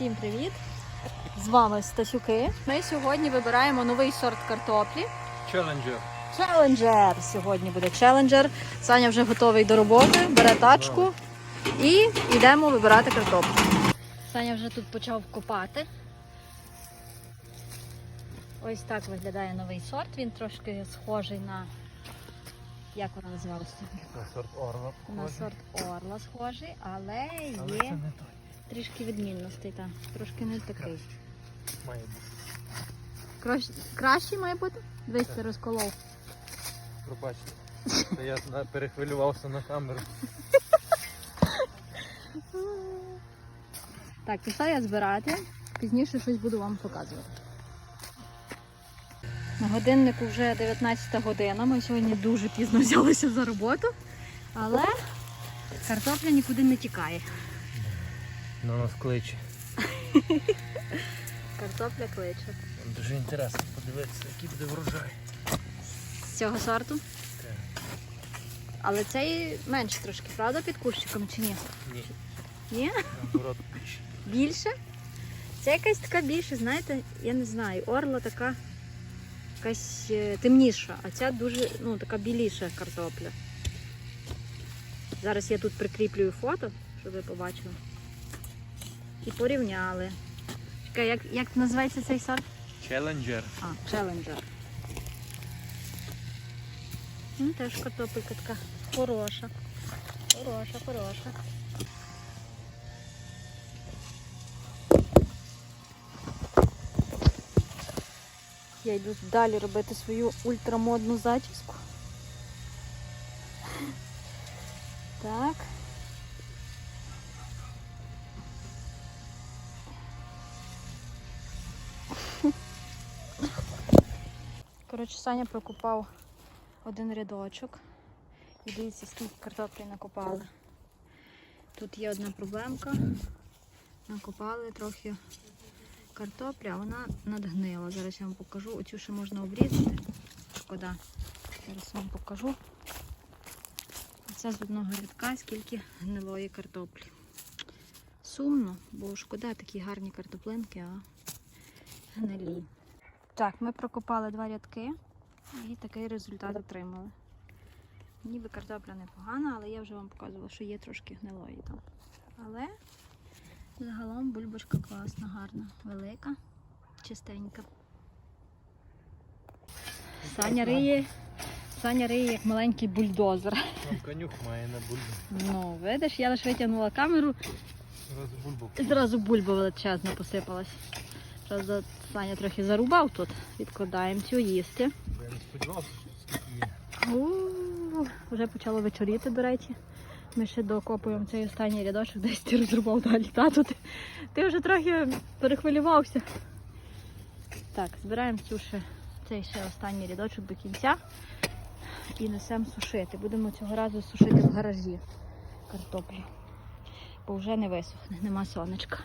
Всім привіт! З вами Стасюки. Ми сьогодні вибираємо новий сорт картоплі. Челенджер. Челенджер. Сьогодні буде челенджер. Саня вже готовий до роботи, бере тачку і йдемо вибирати картоплю. Саня вже тут почав копати. Ось так виглядає новий сорт. Він трошки схожий на. Як вона називалася? На сорт орла. На сорт орла схожий, але Але є це не той. Трішки відмінностей. Та. Трошки не такий. Має бути. Кращ... Кращий має бути? Дивись, ти розколов. Пробачте. Це я перехвилювався на камеру. Так, пішла я збирати. Пізніше щось буду вам показувати. На годиннику вже 19 година. Ми сьогодні дуже пізно взялися за роботу, але картопля нікуди не тікає. На нас кличе. Картопля кличе. Дуже інтересно подивитися, який буде врожай. З цього сорту. Так. Але цей менше трошки, правда, під кущиком чи ні? Ні, Ні? наоборот більше. Більше? Це якась така більше, знаєте, я не знаю, орла така якась е, темніша, а ця дуже ну, така біліша картопля. Зараз я тут прикріплюю фото, щоб ви побачили. І порівняли. Чекай, як, як називається цей сорт? Челенджер. А, Challenger. Ну, теж картопелька така хороша. Хороша, хороша. Я йду далі робити свою ультрамодну зачіску. Так. Коротше, Саня прокопав один рядочок. І дивіться, скільки картоплі накопали. Тут є одна проблемка. Накопали трохи картоплі, а вона надгнила. Зараз я вам покажу. Оцю ще можна обрізати. Шкода. Зараз вам покажу. Це з одного рядка, скільки гнилої картоплі. Сумно, бо шкода такі гарні картоплинки, а гнилі. Так, ми прокопали два рядки і такий результат отримали. Ніби картопля непогана, але я вже вам показувала, що є трошки гнилої там. Але загалом бульбашка класна, гарна, велика, чистенька. Саня риє, Саня риє як маленький бульдозер. Там конюх має на бульбу. Ну, видиш, я лише витягнула камеру Зразу бульбу. і зразу бульба величезна посипалась. Правда, Саня трохи зарубав тут. Відкладаємо цю їсти. Я не сподівався, Вже почало вечоріти, до речі. Ми ще докопуємо цей останній рядочок, десь ти розрубав далі. Тату, ти, ти вже трохи перехвилювався. Так, збираємо цю ще, цей ще останній рядочок до кінця і несемо сушити. Будемо цього разу сушити в гаражі картоплю. Бо вже не висохне, нема сонечка.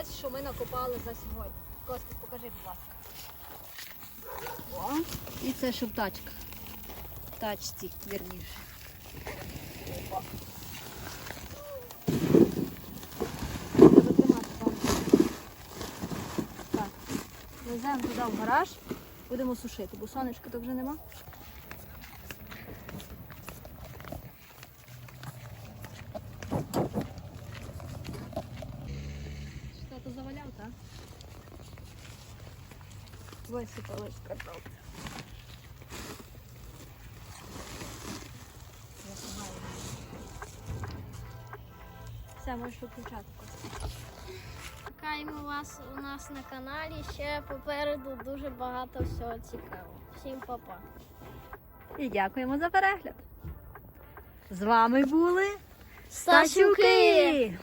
Ось що ми накопали за сьогодні. Костик, покажи, будь ласка. О, і це ще в тачках. В тачці, вірніше. Опа. Так. Веземо туди в гараж, будемо сушити, бо сонечка то вже нема. Тато заваляв, так? Висипали з картоплю. Все, можеш виключати. Чекаємо вас у нас на каналі. Ще попереду дуже багато всього цікавого. Всім па-па. І дякуємо за перегляд. З вами були Стасюки!